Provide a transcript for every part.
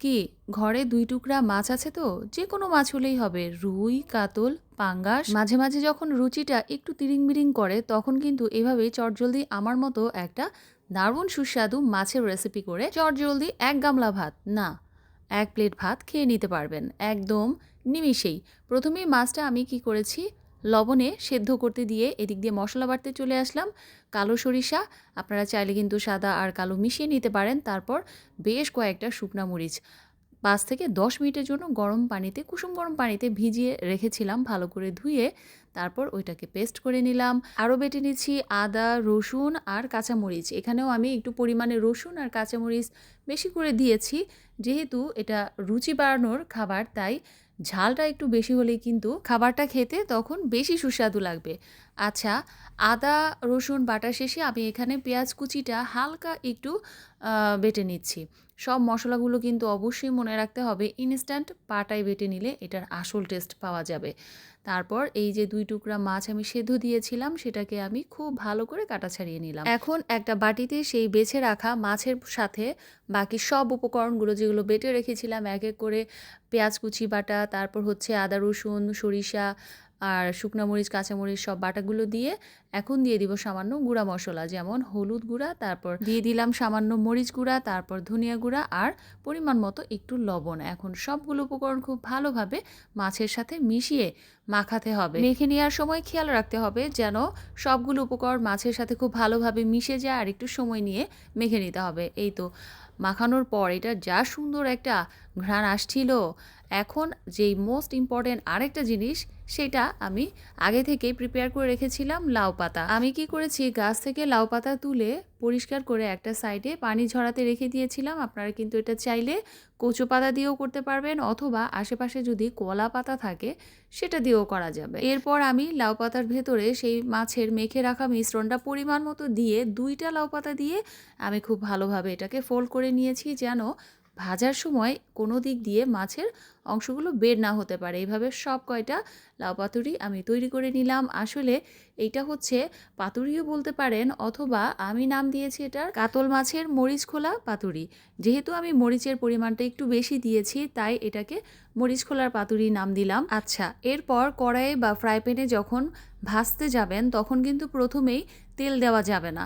কি, ঘরে দুই টুকরা মাছ আছে তো? যে কোনো মাছ হলেই হবে। রুই, কাতল, পাঙ্গাস। মাঝে মাঝে যখন রুচিটা একটু তিরিং বিরিং করে, তখন কিন্তু এভাবেই চটজলদি আমার মতো একটা দারুণ সুস্বাদু মাছের রেসিপি করে চটজলদি এক গামলা ভাত, না, এক প্লেট ভাত খেয়ে নিতে পারবেন। একদম নিমিষেই। প্রথমেই মাছটা আমি কি করেছি লবণে সেদ্ধ করতে দিয়ে এদিক দিয়ে মশলা বাটতে চলে আসলাম। কালো সরিষা, আপনারা চাইলে কিন্তু সাদা আর কালো মিশিয়ে নিতে পারেন। তারপর বেশ কয়েকটা শুকনা মরিচ। পাঁচ থেকে দশ মিনিটের জন্য গরম পানিতে, কুসুম গরম পানিতে ভিজিয়ে রেখেছিলাম ভালো করে ধুয়ে। তারপর ওইটাকে পেস্ট করে নিলাম। আরও বেটে নিচ্ছি আদা, রসুন আর কাঁচামরিচ এখানেও আমি একটু পরিমাণে রসুন আর কাঁচামরিচ বেশি করে দিয়েছি। যেহেতু এটা রুচি বাড়ানোর খাবার, তাই ঝালটা একটু বেশি হলেই কিন্তু খাবারটা খেতে তখন বেশি সুস্বাদু লাগবে। আচ্ছা আদা, রসুন বাটা শেষে আমি এখানে পেঁয়াজ কুচিটা হালকা একটু বেটে নিচ্ছি। সব মশলাগুলো কিন্তু অবশ্যই মনে রাখতে হবে ইনস্ট্যান্ট পাটায় বেটে নিলে এটার আসল টেস্ট পাওয়া যাবে। তারপর এই যে দুই টুকরা মাছ আমি সেদ্ধ দিয়েছিলাম, সেটাকে আমি খুব ভালো করে কাটা ছাড়িয়ে নিলাম। এখন একটা বাটিতে সেই বেছে রাখা মাছের সাথে বাকি সব উপকরণগুলো যেগুলো বেটে রেখেছিলাম, এক এক করে পেঁয়াজ কুচি বাটা, তারপর হচ্ছে আদা রসুন, সরিষা আর শুকনো মরিচ কাঁচামরিচ সব বাটাগুলো দিয়ে এখন দিয়ে দিব সামান্য গুঁড়া মশলা, যেমন হলুদ গুঁড়া, তারপর দিয়ে দিলাম সামান্য মরিচ গুঁড়া, তারপর ধনিয়া গুঁড়া আর পরিমাণ মতো একটু লবণ। এখন সবগুলো উপকরণ খুব ভালোভাবে মাছের সাথে মিশিয়ে মাখাতে হবে। মেখে নেওয়ার সময় খেয়াল রাখতে হবে যেন সবগুলো উপকরণ মাছের সাথে খুব ভালোভাবে মিশে যায় আর একটু সময় নিয়ে মেখে নিতে হবে। এই তো মাখানোর পর এটা যা সুন্দর একটা ঘ্রাণ আসছিল। এখন যেই মোস্ট ইম্পর্টেন্ট আরেকটা জিনিস, সেটা আমি আগে থেকেই প্রিপেয়ার করে রেখেছিলাম লাউ পাতা। আমি কি করেছি, গাছ থেকে লাউ পাতা তুলে পরিষ্কার করে একটা সাইডে পানি ঝরাতে রেখে দিয়েছিলাম। আপনারা কিন্তু এটা চাইলে কচু পাতা দিয়েও করতে পারবেন অথবা আশেপাশে যদি কলা পাতা থাকে সেটা দিয়েও করা যাবে। এরপর আমি লাউ পাতার ভেতরে সেই মাছের মেখে রাখা মিশ্রণটা পরিমাণ মতো দিয়ে দুইটা লাউ পাতা দিয়ে আমি খুব ভালোভাবে এটাকে ফোল্ড করে নিয়েছি যেন ভাজার সময় কোনো দিক দিয়ে মাছের অংশগুলো বের না হতে পারে। এইভাবে সব কয়টা লাউ পাতুরি আমি তৈরি করে নিলাম। আসলে এইটা হচ্ছে পাতুরিও বলতে পারেন অথবা আমি নাম দিয়েছি এটার কাতল মাছের মরিচ খোলা পাতুরি। যেহেতু আমি মরিচের পরিমাণটা একটু বেশি দিয়েছি, তাই এটাকে মরিচ খোলার পাতুরি নাম দিলাম। আচ্ছা এরপর কড়াইয়ে বা ফ্রাই প্যানে যখন ভাজতে যাবেন, তখন কিন্তু প্রথমেই তেল দেওয়া যাবে না।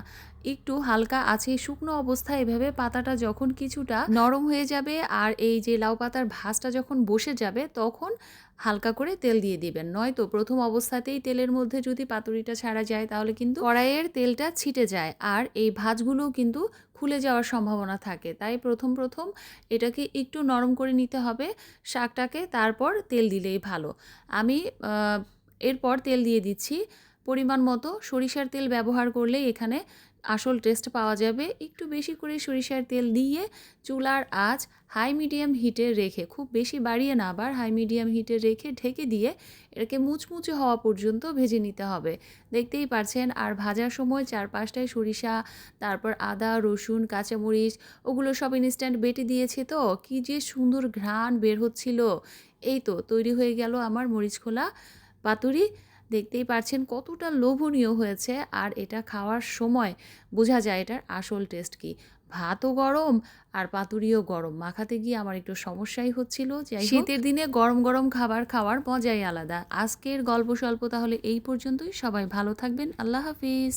একটু হালকা আছে, শুকনো অবস্থায় এভাবে পাতাটা যখন কিছুটা নরম হয়ে যাবে আর এই যে লাউ পাতার ভাজটা যখন বসে যাবে, তখন হালকা করে তেল দিয়ে দিবেন। নয়তো প্রথম অবস্থাতেই তেলের মধ্যে যদি পাতুরিটা ছাড়া যায়, তাহলে কিন্তু কড়াইয়ের তেলটা ছিটে যায় আর এই ভাজগুলোও কিন্তু খুলে যাওয়ার সম্ভাবনা থাকে। তাই প্রথম প্রথম এটাকে একটু নরম করে নিতে হবে, শাকটাকে তারপর তেল দিলেই ভালো। আমি এরপর তেল দিয়ে দিচ্ছি। পরিমাণ মতো সরিষার তেল ব্যবহার করলে এখানে আসল টেস্ট পাওয়া যাবে। একটু বেশি করে সরিষার তেল দিয়ে চুলার আঁচ হাই মিডিয়াম হিটে রেখে, খুব বেশি বাড়িয়ে না, আবার হাই মিডিয়াম হিটে রেখে ঢেকে দিয়ে এটাকে মুচমুচে হওয়া পর্যন্ত ভেজে নিতে হবে। দেখতেই পারছেন, আর ভাজার সময় চারপাশটায় সরিষা, তারপর আদা, রসুন, কাঁচামরিচ, ওগুলো সব ইনস্ট্যান্ট বেটে দিয়েছে তো, কি যে সুন্দর ঘ্রাণ বের হচ্ছিল। এই তো, তৈরি হয়ে গেল আমার মরিচ খোলা পাতুরি। দেখতেই পাচ্ছেন কতটা লোভনীয় হয়েছে আর এটা খাওয়ার সময় বোঝা যায় এটার আসল টেস্ট কি। ভাতও গরম আর পাতুরিও গরম। মাখাতে গিয়ে আমার একটু সমস্যাই হচ্ছিল। যে শীতের দিনে গরম গরম খাবার খাওয়ার মজাই আলাদা। আজকের গল্প স্বল্প তাহলে এই পর্যন্তই। সবাই ভালো থাকবেন। আল্লাহ হাফিজ।